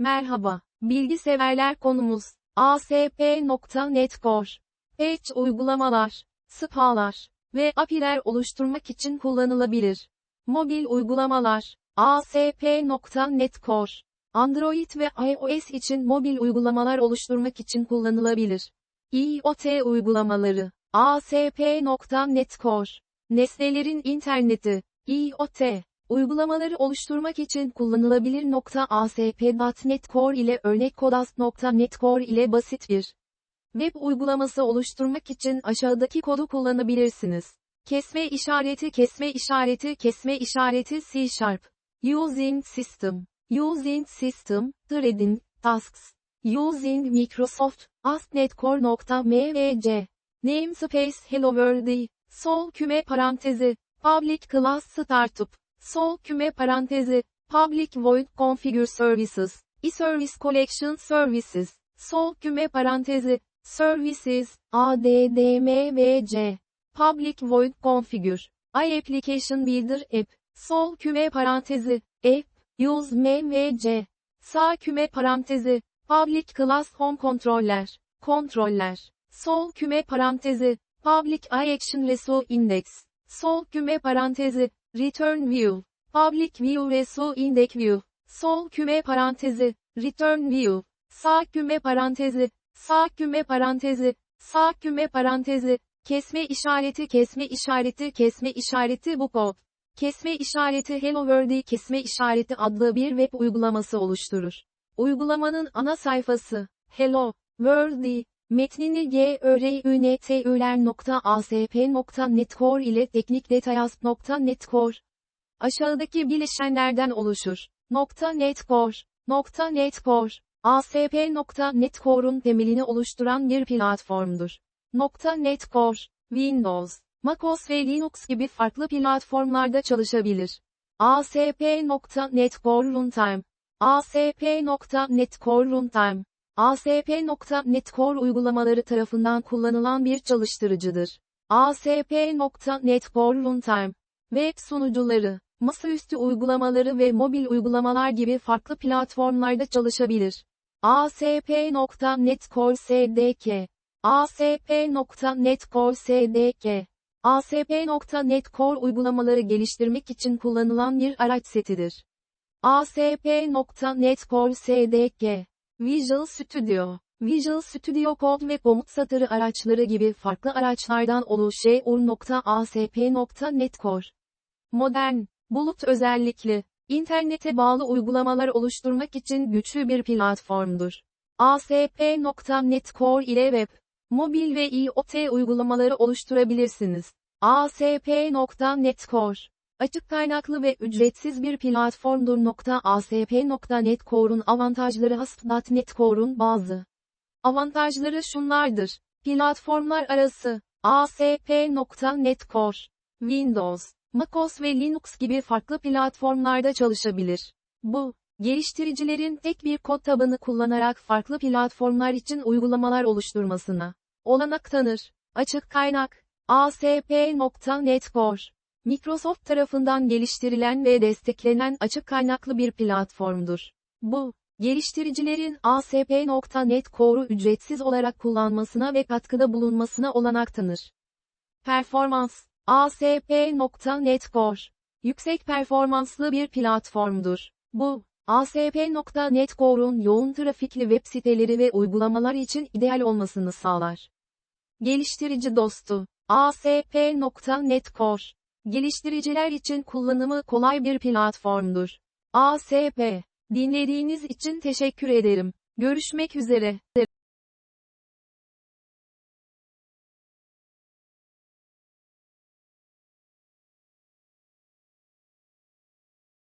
Merhaba, bilgi severler konumuz, ASP.NET Core. Patch uygulamalar, SPA'lar ve API'ler oluşturmak için kullanılabilir. Mobil uygulamalar, ASP.NET Core. Android ve iOS için mobil uygulamalar oluşturmak için kullanılabilir. IoT uygulamaları, ASP.NET Core. Nesnelerin interneti, IoT, uygulamaları oluşturmak için kullanılabilir. ASP.NET Core ile örnek Kodas.NET Core ile basit bir web uygulaması oluşturmak için aşağıdaki kodu kullanabilirsiniz. Kesme işareti kesme işareti kesme işareti C Sharp. Using System. Using System, Threading, Tasks. Using Microsoft, ASP.NET Core.mvc. Namespace Hello World. Sol küme parantezi. Public Class Startup. Sol küme parantezi. Public Void Configure Services. e-Service Collection Services. Sol küme parantezi. Services, ADDMVC. Public Void Configure. iApplication Builder App. Sol küme parantezi. App. Use MVC. Sağ küme parantezi. Public Class Home Controller. Kontroller. Sol küme parantezi. Public iAction Reso Index. Sol küme parantezi. Return View. Public View Reso Index View. Sol küme parantezi. Return View. Sağ küme parantezi. Sağ küme parantezi. Sağ küme parantezi. Kesme işareti kesme işareti kesme işareti bu kod. Kesme işareti Hello World kesme işareti adlı bir web uygulaması oluşturur. Uygulamanın ana sayfası Hello World metnini görüntüler.asp.net core ile teknik detayas.net core aşağıdaki bileşenlerden oluşur. Core, .NET Core, temelini oluşturan bir platformdur. Core, Windows, macOS ve Linux gibi farklı platformlarda çalışabilir. ASP.NET Runtime, ASP.NET Runtime, ASP.NET Core uygulamaları tarafından kullanılan bir çalıştırıcıdır. ASP.NET Core Runtime, web sunucuları, masaüstü uygulamaları ve mobil uygulamalar gibi farklı platformlarda çalışabilir. ASP.NET Core SDK ASP.NET Core SDK ASP.NET Core uygulamaları geliştirmek için kullanılan bir araç setidir. ASP.NET Core SDK Visual Studio Visual Studio Code ve komut satırı araçları gibi farklı araçlardan oluşur.asp.NET Core Modern, bulut özellikli, internete bağlı uygulamalar oluşturmak için güçlü bir platformdur. ASP.NET Core ile web, mobil ve IoT uygulamaları oluşturabilirsiniz. ASP.NET Core Açık kaynaklı ve ücretsiz bir platformdur. ASP.NET Core'un avantajları ASP.NET Core'un bazı avantajları şunlardır. Platformlar arası ASP.NET Core Windows, macOS ve Linux gibi farklı platformlarda çalışabilir. Bu, geliştiricilerin tek bir kod tabanı kullanarak farklı platformlar için uygulamalar oluşturmasına olanak tanır. Açık kaynak ASP.NET Core Microsoft tarafından geliştirilen ve desteklenen açık kaynaklı bir platformdur. Bu, geliştiricilerin ASP.NET Core'u ücretsiz olarak kullanmasına ve katkıda bulunmasına olanak tanır. Performans ASP.NET Core Yüksek performanslı bir platformdur. Bu, ASP.NET Core'un yoğun trafikli web siteleri ve uygulamalar için ideal olmasını sağlar. Geliştirici dostu ASP.NET Core Geliştiriciler için kullanımı kolay bir platformdur. ASP. Dinlediğiniz için teşekkür ederim. Görüşmek üzere.